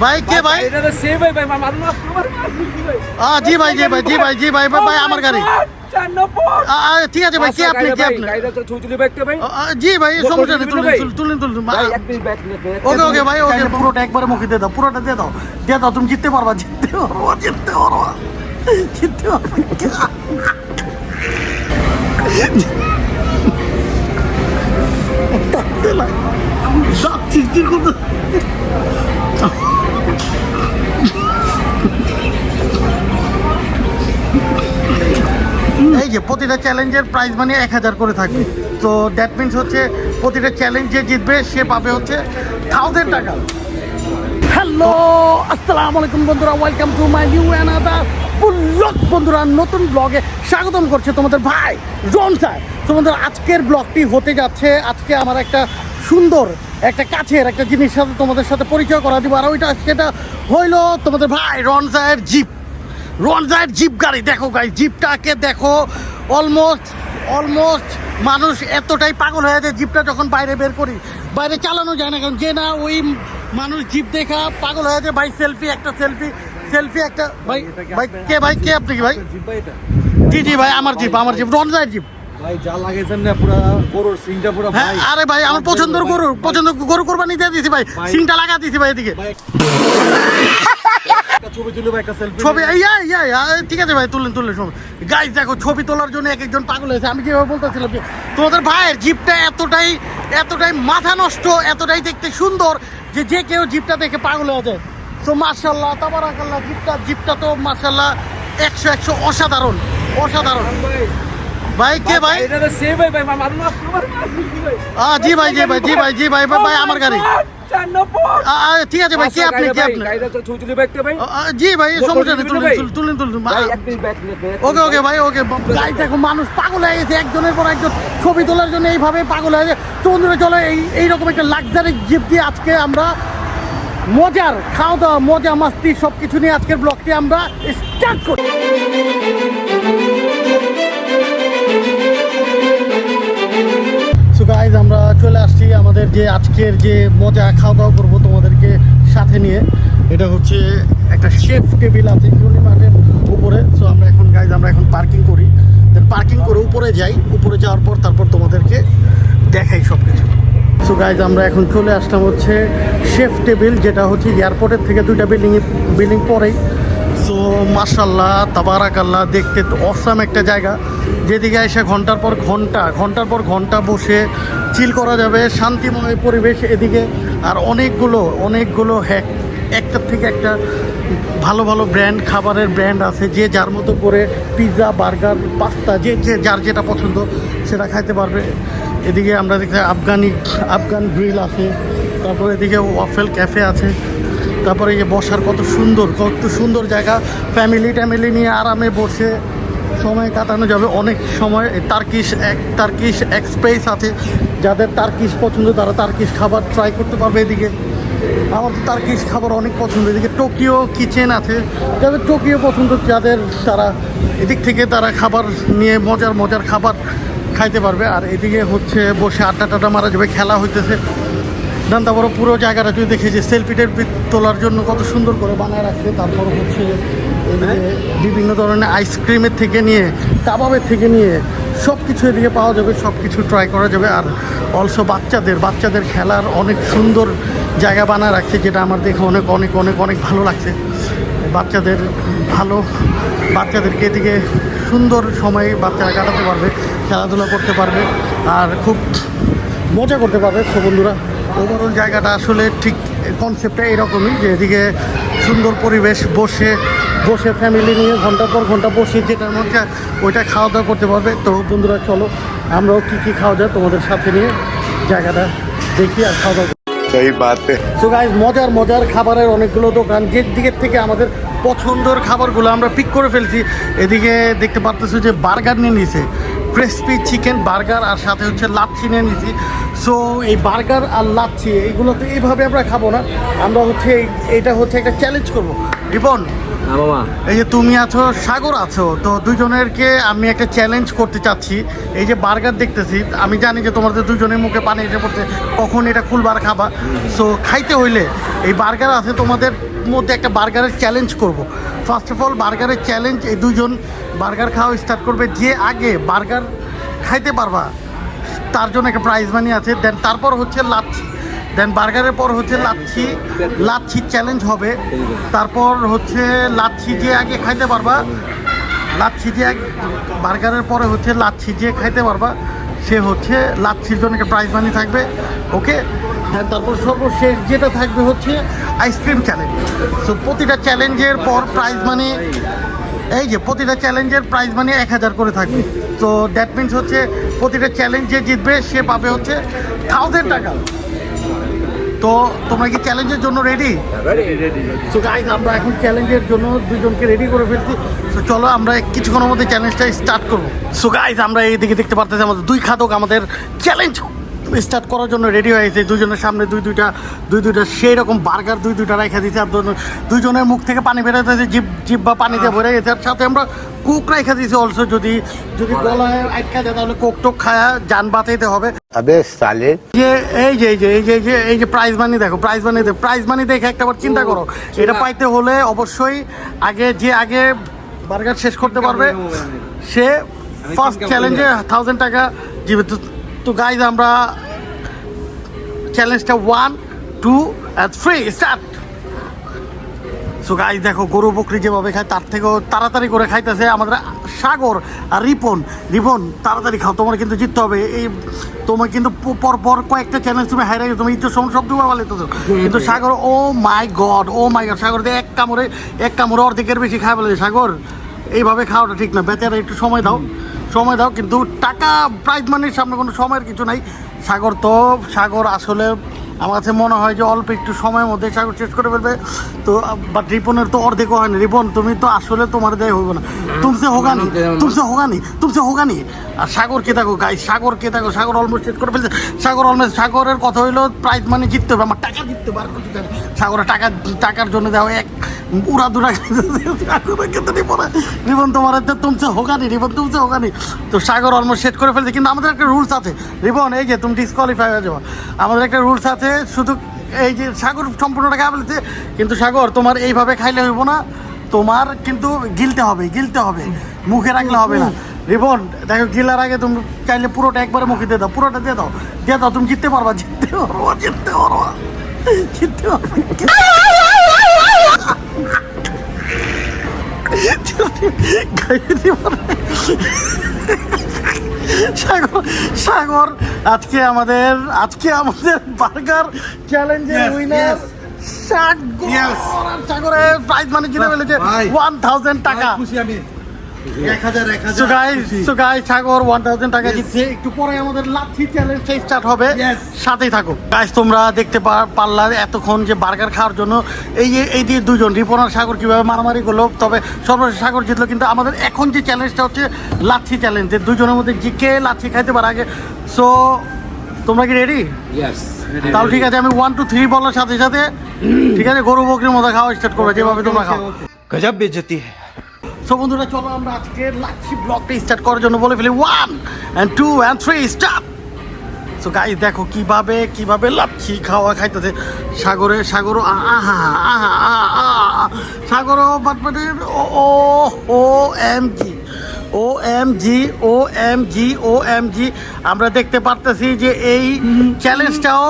ভাই কে ভাই? এটা তো সেভ ভাই ভাই মারুন না তোমার আ, জি ভাই জি ভাই জি ভাই জি ভাই ভাই আমার গাড়ি। ঠিক আছে ভাই কে আপনি কে আপনি? জি ভাই সমস্যা নেই তুলুন? তুলুন, তুলুন ওকে ওকে ভাই ওকে। পুরোটা একবারে মুখে দিয়ে দাও পুরোটা দিয়ে দাও। দিয়ে দাও তুমি জিততে পারবা জিততে পারবা জিততে পারবা। জিততে পারবা দাঁত চিরচির করতে এই যে প্রতিটা চ্যালেঞ্জের প্রাইজ মানি এক হাজার করে থাকবে। তো দ্যাট মিনস হচ্ছে প্রতিটা চ্যালেঞ্জ যে জিতবে, সে পাবে হচ্ছে থাউজেন্ড টাকা। হ্যালো আসসালামু আলাইকুম বন্ধুরা welcome to my new another blog বন্ধুরা, নতুন ব্লগে স্বাগতম করছে তোমাদের ভাই রন স্যার। তোমাদের আজকের ব্লগটি হতে যাচ্ছে, আজকে আমার একটা সুন্দর, একটা কাছের একটা জিনিস সাথে তোমাদের সাথে পরিচয় করা দিব। আর ওইটা সেটা হইল তোমাদের ভাই রন স্যারের জিপ। রন রনজায়ের জিপ গাড়ি। দেখো গাই জিপটাকে দেখো অলমোস্ট অলমোস্ট মানুষ এতটাই পাগল হয়ে যায় জিপটা যখন বাইরে বের করি। বাইরে চালানো যায় না কারণ যে না ওই মানুষ জিপ দেখা পাগল হয়ে যায়। ভাই সেলফি একটা সেলফি সেলফি একটা ভাই ভাই কে ভাই কে আপনি কি ভাই? জি জি ভাই আমার জিপ আমার জিপ রনজায়ের জিপ। ভাই যা লাগাইছেন না পুরো গরুর সিংটা পুরো হ্যাঁ ভাই। আরে ভাই আমার পছন্দের গরু পছন্দ গরু কোরবানি দিয়ে দিছি ভাই। সিংটা লাগা দিছি ভাই এদিকে। ছবি তুলবে একটা সেলফি ছবি ইয়া ইয়া ইয়া, ঠিক আছে ভাই গাইজ দেখো ছবি তোলার জন্য এক একজন পাগল হয়েছে। আমি যেভাবে বলতেছিলাম যে তোমাদের ভাইয়ের জিপটা এতটাই এতটাই মাথা নষ্ট এতটাই দেখতে সুন্দর যে যে কেউ জিপটা দেখে পাগল হয়ে যায়। তো মার্শাল্লাহ তাবারাকাল্লাহ জিপটা জিপটা তো মার্শাল্লাহ একশো একশো অসাধারণ অসাধারণ। ভাই। কে ভাই? এটা ভাই জি ভাই জি ভাই জি ভাই জি ভাই ভাই আমার গাড়ি। ঠিক আছে ভাই কে আপনি কে আপনি? গাড়িটা তো ছুটি দিবে একটা ভাই। আ, আ, জি ভাই সমস্যা নেই তুলুন? তুলুন, ওকে ওকে ভাই ওকে দেখো মানুষ পাগল হয়ে গেছে একজনের পর একজন ছবি তোলার জন্য এইভাবে পাগল হয়ে গেছে। বন্ধুরা এই এইরকম একটা লাক্সারি জিপ দিয়ে আজকে আমরা মজার খাওয়া দাওয়া মজা মাস্তি সব কিছু নিয়ে আজকের ব্লগটি আমরা স্টার্ট করি। আমাদের যে আজকের যে মজা খাওয়া দাওয়া করব তোমাদেরকে সাথে নিয়ে, এটা হচ্ছে একটা শেফ টেবিল আছে ইউনি মার্টের উপরে। সো আমরা এখন গাইজ আমরা এখন পার্কিং করি। পার্কিং করে উপরে যাই। উপরে যাওয়ার পর তারপর তোমাদেরকে দেখাই সব কিছু সো গাইজ আমরা এখন চলে আসলাম হচ্ছে শেফ টেবিল যেটা হচ্ছে এয়ারপোর্টের থেকে দুইটা বিল্ডিং বিল্ডিং পরেই। সো মার্শাল্লাহ তাবারাকাল্লাহ, দেখতে অসাম একটা জায়গা। যেদিকে এসে ঘণ্টার পর ঘণ্টা, ঘণ্টার পর ঘণ্টা বসে চিল করা যাবে, শান্তিময় পরিবেশ এদিকে। আর অনেকগুলো অনেকগুলো হ্যাক, একটার থেকে একটা ভালো ভালো ব্র্যান্ড খাবারের ব্র্যান্ড আছে, যে যার মতো করে পিৎজা বার্গার পাস্তা যে যে, যার যেটা পছন্দ, সেটা খাইতে পারবে। এদিকে আমরা দেখতে আফগানি, আফগান গ্রিল আছে, তারপর এদিকে ওয়াফেল ক্যাফে আছে। তারপরে এই বসার কত সুন্দর কত সুন্দর জায়গা। ফ্যামিলি ট্যামিলি নিয়ে আরামে বসে সময় কাটানো যাবে। অনেক সময় তার্কিশ এক তার্কিশ এক্সপ্রেস আছে। যাদের তার্কিশ পছন্দ, তারা তার্কিশ খাবার ট্রাই করতে পারবে এদিকে। আমার তো তার্কিশ খাবার অনেক পছন্দ। এদিকে টোকিও কিচেন আছে। যাদের টোকিও পছন্দ, যাদের তারা এদিক থেকে তারা খাবার নিয়ে মজার মজার খাবার খাইতে পারবে। আর এদিকে হচ্ছে বসে আড্ডা টাড্ডা মারা যাবে। খেলা হইতেছে। দেন তারপরে পুরো জায়গাটা তুই দেখে যে সেলফি টেলফি তোলার জন্য কত সুন্দর করে বানায় রাখছে, তারপর হচ্ছে বিভিন্ন ধরনের আইসক্রিমের থেকে নিয়ে কাবাবের থেকে নিয়ে সব কিছু এদিকে পাওয়া যাবে সব কিছু ট্রাই করা যাবে। আর অলসো বাচ্চাদের বাচ্চাদের খেলার অনেক সুন্দর জায়গা বানায় রাখছে, যেটা আমার দেখে অনেক অনেক অনেক অনেক ভালো লাগছে। বাচ্চাদের ভালো, বাচ্চাদেরকে এদিকে সুন্দর সময় বাচ্চারা কাটাতে পারবে, খেলাধুলা করতে পারবে, আর খুব মজা করতে পারবে, সব বন্ধুরা। ওভারঅল জায়গাটা আসলে ঠিক কনসেপ্টটা এরকমই যে এদিকে সুন্দর পরিবেশ বসে বসে ফ্যামিলি নিয়ে ঘণ্টা পর ঘণ্টা বসে যেটার মধ্যে ওইটা খাওয়া দাওয়া করতে পারবে। তো বন্ধুরা চলো আমরাও কী কী খাওয়া যায় তোমাদের সাথে নিয়ে জায়গাটা দেখি আর খাওয়া দাওয়া গাইজ মজার মজার খাবারের অনেকগুলো দোকান যে দিকের থেকে আমাদের পছন্দের খাবারগুলো আমরা পিক করে ফেলছি এদিকে দেখতে পারতেছি যে বার্গার নিয়ে নিছে। ক্রিসপি চিকেন বার্গার আর সাথে হচ্ছে লাচ্ছি নিয়ে নিছি সো এই বার্গার আর লাচ্ছি এইগুলো তো এইভাবে আমরা খাব না। আমরা হচ্ছে এইটা হচ্ছে একটা চ্যালেঞ্জ করব। রিপন হ্যাঁ এই যে তুমি আছো সাগর আছো তো দুজনেরকে আমি একটা চ্যালেঞ্জ করতে চাচ্ছি। এই যে বার্গার দেখতেছি আমি জানি যে তোমাদের দুজনের মুখে পানি এসে পড়ছে কখন এটা খুলবার খাবা। সো খাইতে হইলে এই বার্গার আছে তোমাদের মধ্যে একটা বার্গারের চ্যালেঞ্জ করব। ফার্স্ট অফ অল বার্গারের চ্যালেঞ্জ এই দুজন বার্গার খাওয়া স্টার্ট করবে যে আগে বার্গার খাইতে পারবা, তার জন্য একটা প্রাইজ মানি আছে। দেন তারপর হচ্ছে লাচ্ছি। দেন বার্গারের পর হচ্ছে লাচ্ছি। লাচ্ছি চ্যালেঞ্জ হবে। তারপর হচ্ছে লাচ্ছি যে আগে খাইতে পারবা, লাচ্ছি যে বার্গারের পরে হচ্ছে লাচ্ছি যে খাইতে পারবা সে হচ্ছে জন্য একটা প্রাইজ মানি থাকবে ওকে হ্যাঁ তারপর সর্বশেষ যেটা থাকবে হচ্ছে আইসক্রিম চ্যালেঞ্জ সো প্রতিটা চ্যালেঞ্জের পর প্রাইজ মানি এই যে প্রতিটা চ্যালেঞ্জের প্রাইজ মানি এক হাজার করে থাকবে। তো দ্যাট মিনস হচ্ছে প্রতিটা চ্যালেঞ্জ যে জিতবে, সে পাবে হচ্ছে থাউজেন্ড টাকা। তো তোমরা কি চ্যালেঞ্জের জন্য রেডি সো গাইজ আমরা এখন চ্যালেঞ্জের জন্য দুজনকে রেডি করে ফেলছি। তো চলো আমরা কিছুক্ষণের মধ্যে চ্যালেঞ্জটা স্টার্ট করব। সো গাইজ আমরা এইদিকে দেখতে পারতেছি আমাদের দুই খাদক আমাদের চ্যালেঞ্জ স্টার্ট করার জন্য রেডি হয়েছে দুজনের সামনে দুই দুইটা দুই দুইটা সেই রকম বার্গার দুই দুইটা রেখে দিয়েছে আর দুজন- দুইজনের মুখ থেকে পানি বেরোতেছে জিপ জিপ বা পানিতে ভরে গেছে। আর সাথে আমরা কোক রেখে দিয়েছি অলসো যদি যদি গলায় আটকা যায় তাহলে কোক টোক খায়া যান বাঁচাইতে হবে। আবে সালে। যে এই যে এই যে যে এই যে প্রাইজ মানি দেখো প্রাইজ মানি দেখো প্রাইজ মানি দেখে একটাবার চিন্তা করো। এটা পাইতে হলে অবশ্যই আগে যে আগে বার্গার শেষ করতে পারবে সে ফার্স্ট চ্যালেঞ্জে থাউজেন্ড টাকা জীবিত তো গাইজ আমরা চ্যালেঞ্জটা one two and three start so guys দেখো গরু বকরি যেভাবে খায় তার থেকেও তাড়াতাড়ি করে খাইতেছে আমাদের সাগর আর রিপন। রিপন তাড়াতাড়ি খাও তোমার কিন্তু জিততে হবে। এই তোমার কিন্তু পর পর কয়েকটা চ্যানেল তুমি হাইরে গেছো তুমি সময় সব দুবার বলে তো কিন্তু সাগর ও মাই গড ও মাই গড সাগর দিয়ে এক কামড়ে এক কামড়ে অর্ধেকের বেশি খায় বলে সাগর এইভাবে খাওয়াটা ঠিক না। বেচারা একটু সময় দাও সময় দাও কিন্তু টাকা প্রাইজ মানির সামনে কোনো সময়ের কিছু নাই। সাগর তো সাগর আসলে আমার কাছে মনে হয় যে অল্প একটু সময়ের মধ্যে সাগর শেষ করে ফেলবে। তো বাট রিপনের তো অর্ধেকও হয়নি রিপন, তুমি তো আসলে তোমার দেয় হবে না। তুমসে হোগানি তুমসে হোগানি তুমসে হোগানি আর সাগর কে থাকো গাই সাগর কে থাকো? সাগর অলমোস্ট শেষ করে ফেলছে। সাগর অলমোস্ট সাগরের কথা হইল প্রাইজ মানে জিততে হবে। আমার টাকা জিততে হবে, আর সাগরের টাকা টাকার জন্য দেওয়া এক সাগরের ক্ষেত্রে রিপন রিপন তোমার হাতে তুমসে হোগানি রিপন তুমসে হোগানি। তো সাগর অলমোস্ট সেট করে ফেলছে, কিন্তু আমাদের একটা রুলস আছে। রিপন এই যে তুমি ডিসকোয়ালিফাই হয়ে যাব আমাদের একটা রুলস আছে, শুধু এই যে সাগর সম্পূর্ণ টাকা বলেছে, কিন্তু সাগর, তোমার এইভাবে খাইলে হইব না। তোমার কিন্তু গিলতে হবে গিলতে হবে। মুখে রাখলে হবে না। রিবন দেখো গিলার আগে তুমি চাইলে পুরোটা একবারে মুখে দিয়ে দাও, পুরোটা দিয়ে দাও। দিয়ে দাও, তুমি জিততে পারবা জিততে পারবা জিততে পারবা। জিততে পারবা। সাগর সাগর আজকে আমাদের আজকে আমাদের বার্গার চ্যালেঞ্জের উইনার সাগর। সাগরের প্রাইজ মানে জিতে ফেলেছে ওয়ান থাউজেন্ড টাকা। খুশি আমি। একটু পরে আমাদের স্টার্ট হবে। সাথেই থাকো। তোমরা দেখতে পারলা এতক্ষণ যে বার্গার খাওয়ার জন্য। এই এই দুজন সাগর কীভাবে মারামারি করল। তবে সর্বশেষ সাগর জিতলো কিন্তু আমাদের এখন যে চ্যালেঞ্জটা হচ্ছে লাচ্ছি চ্যালেঞ্জ দুজনের মধ্যে জিকে কে লাচ্ছি খাইতে পারে আগে। সো তোমরা কি রেডি তাহলে ঠিক আছে আমি ওয়ান টু থ্রি বলার সাথে সাথে ঠিক আছে গরু বকরির মতো খাওয়া স্টার্ট করব যেভাবে তোমরা খাও। গজাব বেজতি হ্যাঁ সো বন্ধুরা, চলো আমরা আজকে লাচ্ছি ব্লগটা স্টার্ট করার জন্য বলে ফেলি one and two and three start so guys দেখো কীভাবে কীভাবে লাচ্ছি খাওয়া খাইতেছে। সাগরে, সাগর আহা আহা আহা Sagar বাটবাটের O O M, G. O, M, G, O, M, G, O, M, G. আমরা দেখতে পারতেছি যে এই চ্যালেঞ্জটাও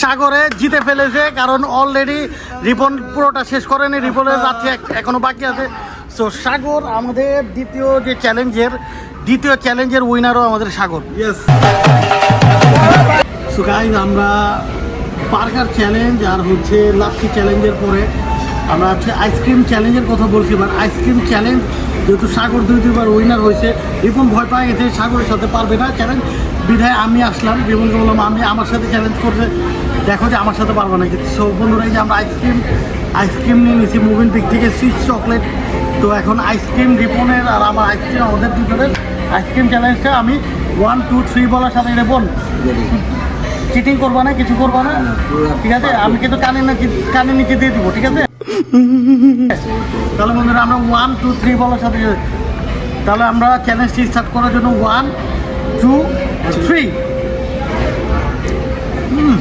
সাগরে জিতে ফেলেছে, কারণ অলরেডি রিপন পুরোটা শেষ করেনি, রিপনের রাত্রি এখনও বাকি আছে। সো সাগর আমাদের দ্বিতীয় যে চ্যালেঞ্জের দ্বিতীয় চ্যালেঞ্জের উইনারও আমাদের সাগর। Yes. সো গাইজ আমরা বার্গার চ্যালেঞ্জ আর হচ্ছে লাচ্ছি চ্যালেঞ্জের পরে আমরা হচ্ছে আইসক্রিম চ্যালেঞ্জের কথা বলছি এবার আইসক্রিম চ্যালেঞ্জ যেহেতু সাগর দুই দুইবার উইনার হয়েছে, রিপন ভয় পায় গেছে সাগরের সাথে পারবে না। চ্যালেঞ্জ বিধায় আমি আসলাম, রিপনকে বললাম, আমি আমার সাথে চ্যালেঞ্জ করতে দেখো যে আমার সাথে পারব না কিন্তু সো বন্ধুরা যে আমরা আইসক্রিম আইসক্রিম নিয়ে নিয়েছি মুভিন পিক থেকে সুইচ চকলেট তো এখন আইসক্রিম রিপনের আর আমার আইসক্রিম, আমাদের দুজনের আইসক্রিম চ্যালেঞ্জটা আমি ওয়ান টু থ্রি বলার সাথে রিপন চিটিং করবা না, কিছু করবা না। ঠিক আছে? আমি কিন্তু কানে না কানে নিচে দিয়ে দিব, ঠিক আছে? তাহলে বন্ধুরা, আমরা ওয়ান টু থ্রি বলার সাথে তাহলে আমরা চ্যালেঞ্জটি স্টার্ট করার জন্য ওয়ান টু থ্রি অনেক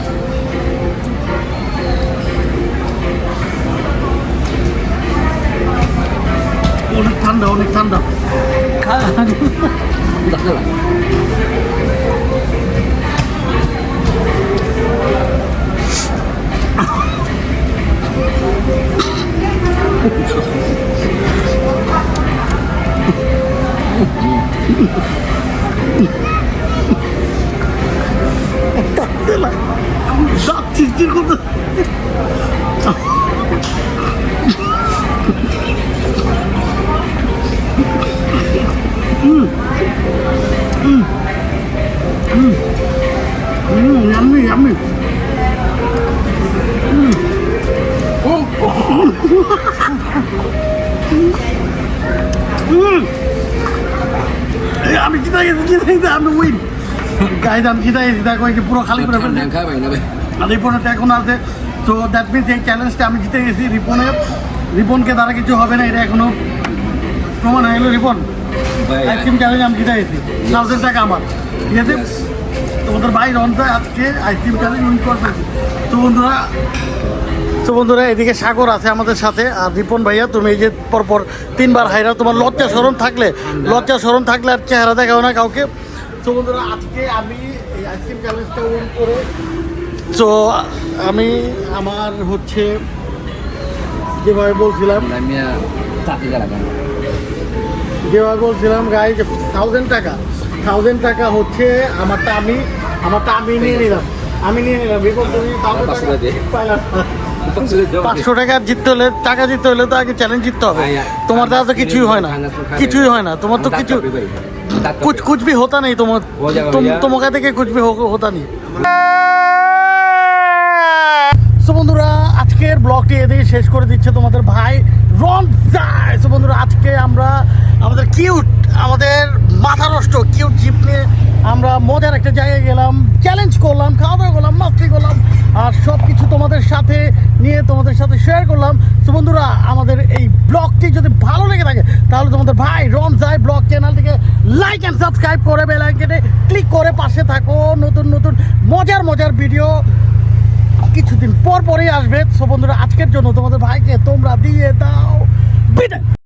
ঠান্ডা অনেক ঠান্ডা দাঁত চিরচির করতে Mm, আমি জিতা গেছি জিতা গেছি আমি উইন গাইজ আমি জিতা গেছি দেখো এই পুরো খালি করে ফেলছি। রিপনের এখন আছে। তো দ্যাট মিনস এই চ্যালেঞ্জটা আমি জিতে গেছি রিপনের। রিপনকে দ্বারা কিছু হবে না এটা এখনও প্রমাণ হয়ে গেলো রিপন। আইসক্রিম চ্যালেঞ্জ আমি জিতে গেছি। থাউজেন্ড টাকা আমার। ঠিক আছে. তোমাদের ভাই রনটা আজকে আইসক্রিম চ্যালেঞ্জ উইন করতে তো বন্ধুরা তো বন্ধুরা এদিকে সাগর আছে আমাদের সাথে। আর রিপন ভাইয়া তুমি এই যে পরপর তিনবার হাইরা তোমার লজ্জা স্মরণ থাকলে লজ্জা স্মরণ থাকলে আর চেহারা দেখাও না কাউকে। তো বন্ধুরা আজকে আমি এই আইসক্রিম চ্যালেঞ্জটা উইন করে তো আমি আমার হচ্ছে যেভাবে বলছিলাম যেভাবে বলছিলাম গাই যে থাউজেন্ড টাকা। থাউজেন্ড টাকা হচ্ছে আমারটা আমি আমারটা আমি নিয়ে নিলাম। আমি নিয়ে নিলাম। বিপদ তুমি। পাইলাম না। পাঁচশো টাকা জিততে হলে টাকা জিততে হলে তো আগে চ্যালেঞ্জ জিততে হবে তোমার দ্বারা তো কিছুই হয় না কিছুই হয় না তোমার তো কিছু कुछ कुछ भी होता नहीं तुम हो जाएगा तुम भैया। तुम कहते कि कुछ भी हो, होता नहीं ব্লগটি এদিকে শেষ করে দিচ্ছে তোমাদের ভাই রন যায়। বন্ধুরা, আজকে আমরা আমাদের কিউট আমাদের মাথা নষ্ট কিউট জিপ নিয়ে আমরা মজার একটা জায়গায় গেলাম চ্যালেঞ্জ করলাম খাওয়া দাওয়া করলাম মাস্তি করলাম, আর সব কিছু তোমাদের সাথে নিয়ে তোমাদের সাথে শেয়ার করলাম। তো বন্ধুরা, আমাদের এই ব্লগটি যদি ভালো লেগে থাকে, তাহলে তোমাদের ভাই রন যায় ব্লগ চ্যানেলটিকে লাইক অ্যান্ড সাবস্ক্রাইব করে বেল আইকনে ক্লিক করে পাশে থাকো। নতুন নতুন, মজার মজার ভিডিও কিছুদিন পর পরই আসবে। সো বন্ধুরা আজকের জন্য তোমাদের ভাইকে তোমরা দিয়ে দাও। বিদায়।